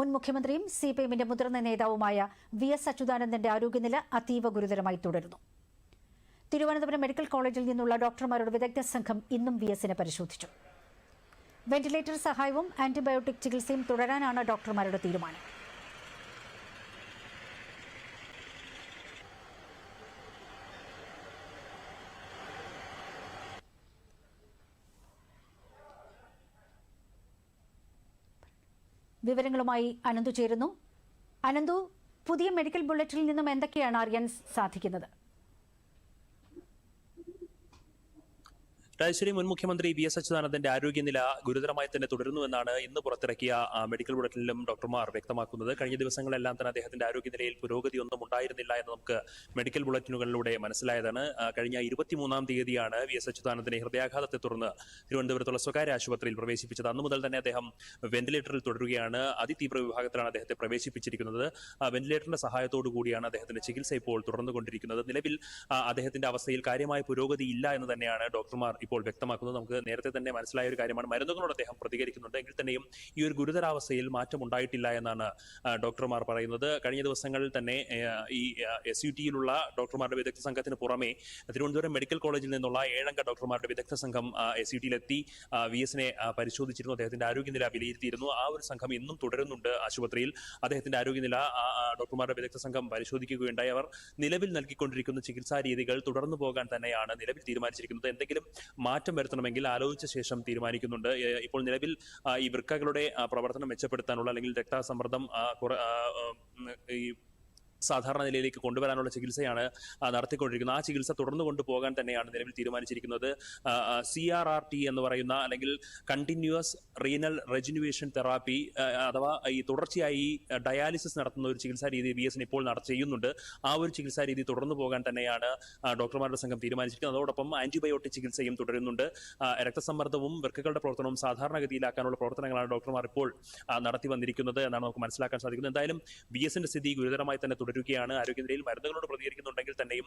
മുൻ മുഖ്യമന്ത്രിയും C P എമ്മിന്റെ മുതിർന്ന നേതാവുമായ വി എസ് അച്യുതാനന്ദന്റെ ആരോഗ്യനില അതീവ ഗുരുതരമായി തുടരുന്നു. തിരുവനന്തപുരം മെഡിക്കൽ കോളേജിൽ നിന്നുള്ള ഡോക്ടർമാരുടെ വിദഗ്ധ സംഘം ഇന്നും വി എസിനെ പരിശോധിച്ചു. വെന്റിലേറ്റർ സഹായവും ആന്റിബയോട്ടിക് ചികിത്സയും തുടരാനാണ് ഡോക്ടർമാരുടെ തീരുമാനം. വിവരങ്ങളുമായി അനന്തു ചേരുന്നു. അനന്തു പുതിയ മെഡിക്കൽ ബുള്ളറ്റിനിൽ നിന്നും എന്തൊക്കെയാണ് അറിയാൻ സാധിക്കുന്നത്? രാജശ്വരി മുൻ മുഖ്യമന്ത്രി വി എസ് അച്യുതാനന്ദന്റെ ആരോഗ്യനില ഗുരുതരമായി തന്നെ തുടരുന്നുവെന്നാണ് ഇന്ന് പുറത്തിറക്കിയ മെഡിക്കൽ ബുള്ളറ്റിനിലും ഡോക്ടർമാർ വ്യക്തമാക്കുന്നത്. കഴിഞ്ഞ ദിവസങ്ങളെല്ലാം തന്നെ അദ്ദേഹത്തിന്റെ ആരോഗ്യനിലയിൽ പുരോഗതി ഒന്നും ഉണ്ടായിരുന്നില്ല എന്ന് നമുക്ക് മെഡിക്കൽ ബുള്ളറ്റിനുകളിലൂടെ മനസ്സിലായതാണ്. കഴിഞ്ഞ ഇരുപത്തിമൂന്നാം തീയതിയാണ് വി എസ് അച്യുതാനന്ദനെ ഹൃദയാഘാതത്തെ തുടർന്ന് തിരുവനന്തപുരത്തുള്ള സ്വകാര്യ ആശുപത്രിയിൽ പ്രവേശിപ്പിച്ചത്. അന്നു മുതൽ തന്നെ അദ്ദേഹം വെന്റിലേറ്ററിൽ തുടരുകയാണ്. അതിതീവ്ര വിഭാഗത്തിലാണ് അദ്ദേഹത്തെ പ്രവേശിപ്പിച്ചിരിക്കുന്നത്. വെന്റിലേറ്ററിന്റെ സഹായത്തോടു കൂടിയാണ് അദ്ദേഹത്തിന്റെ ചികിത്സ ഇപ്പോൾ തുടർന്നുകൊണ്ടിരിക്കുന്നത്. നിലവിൽ അദ്ദേഹത്തിന്റെ അവസ്ഥയിൽ കാര്യമായ പുരോഗതി ഇല്ല എന്ന് തന്നെയാണ് ഡോക്ടർമാർ ഇപ്പോൾ വ്യക്തമാക്കുന്നത് നമുക്ക് നേരത്തെ തന്നെ മനസ്സിലായ ഒരു കാര്യമാണ്. മരുന്നുകളോട് അദ്ദേഹം പ്രതികരിക്കുന്നുണ്ട്. എങ്കിൽ തന്നെയും ഈ ഒരു ഗുരുതരാവസ്ഥയിൽ മാറ്റം ഉണ്ടായിട്ടില്ല എന്നാണ് ഡോക്ടർമാർ പറയുന്നത്. കഴിഞ്ഞ ദിവസങ്ങളിൽ തന്നെ ഈ എസ് യു ടിയിലുള്ള ഡോക്ടർമാരുടെ വിദഗ്ധ സംഘത്തിന് പുറമെ തിരുവനന്തപുരം മെഡിക്കൽ കോളേജിൽ നിന്നുള്ള ഏഴംഗ ഡോക്ടർമാരുടെ വിദഗ്ധ സംഘം എസ് യു ടിയിലെത്തി വി എസിനെ പരിശോധിച്ചിരുന്നു. അദ്ദേഹത്തിന്റെ ആരോഗ്യനില വിലയിരുത്തിയിരുന്നു. ആ ഒരു സംഘം ഇന്നും തുടരുന്നുണ്ട് ആശുപത്രിയിൽ. അദ്ദേഹത്തിന്റെ ആരോഗ്യനില ഡോക്ടർമാരുടെ വിദഗ്ധ സംഘം പരിശോധിക്കുകയുണ്ടായി. അവർ നിലവിൽ നൽകിക്കൊണ്ടിരിക്കുന്ന ചികിത്സാ രീതികൾ തുടർന്നു പോകാൻ തന്നെയാണ് നിലവിൽ തീരുമാനിച്ചിരിക്കുന്നത്. എന്തെങ്കിലും മാറ്റം വരുത്തണമെങ്കിൽ ആലോചിച്ച ശേഷം തീരുമാനിക്കുന്നുണ്ട്. ഇപ്പോൾ നിലവിൽ ഈ വൃക്കകളുടെ പ്രവർത്തനം മെച്ചപ്പെടുത്താനുള്ള അല്ലെങ്കിൽ രക്തസമ്മർദ്ദം ഈ സാധാരണ നിലയിലേക്ക് കൊണ്ടുവരാനുള്ള ചികിത്സയാണ് നടത്തിക്കൊണ്ടിരിക്കുന്നത്. ആ ചികിത്സ തുടർന്നു കൊണ്ടുപോകാൻ തന്നെയാണ് നിലവിൽ തീരുമാനിച്ചിരിക്കുന്നത്. സി ആർ ആർ ടി എന്ന് പറയുന്ന അല്ലെങ്കിൽ കണ്ടിന്യൂസ് റീനൽ റെജിനുവേഷൻ തെറാപ്പി അഥവാ ഈ തുടർച്ചയായി ഡയാലിസിസ് നടത്തുന്ന ഒരു ചികിത്സാ രീതി ബി ഇപ്പോൾ നട ചെയ്യുന്നുണ്ട്. ആ ഒരു ചികിത്സാ രീതി തുടർന്നു പോകാൻ തന്നെയാണ് ഡോക്ടർമാരുടെ സംഘം തീരുമാനിച്ചിരിക്കുന്നത്. അതോടൊപ്പം ആന്റിബയോട്ടിക് ചികിത്സയും തുടരുന്നുണ്ട്. രക്തസമ്മർദ്ദവും വൃക്കകളുടെ പ്രവർത്തനവും സാധാരണഗതിയിലാക്കാനുള്ള പ്രവർത്തനങ്ങളാണ് ഡോക്ടർമാർ ഇപ്പോൾ നടത്തി വന്നിരിക്കുന്നത് എന്നാണ് നമുക്ക് മനസ്സിലാക്കാൻ സാധിക്കുന്നത്. എന്തായാലും ബി എസിന്റെ സ്ഥിതി ഗുരുതരമായി തന്നെ തുടരുകയാണ്. ആരോഗ്യനിലയിൽ മരുന്നുകളോട് പ്രതികരിക്കുന്നുണ്ടെങ്കിൽ തന്നെയും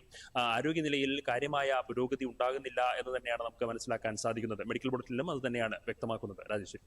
ആരോഗ്യനിലയിൽ കാര്യമായ പുരോഗതി ഉണ്ടാകുന്നില്ല എന്ന് തന്നെയാണ് നമുക്ക് മനസ്സിലാക്കാൻ സാധിക്കുന്നത്. മെഡിക്കൽ ബോർഡിലും അത് തന്നെയാണ് വ്യക്തമാക്കുന്നത്. രാജേശ്വരി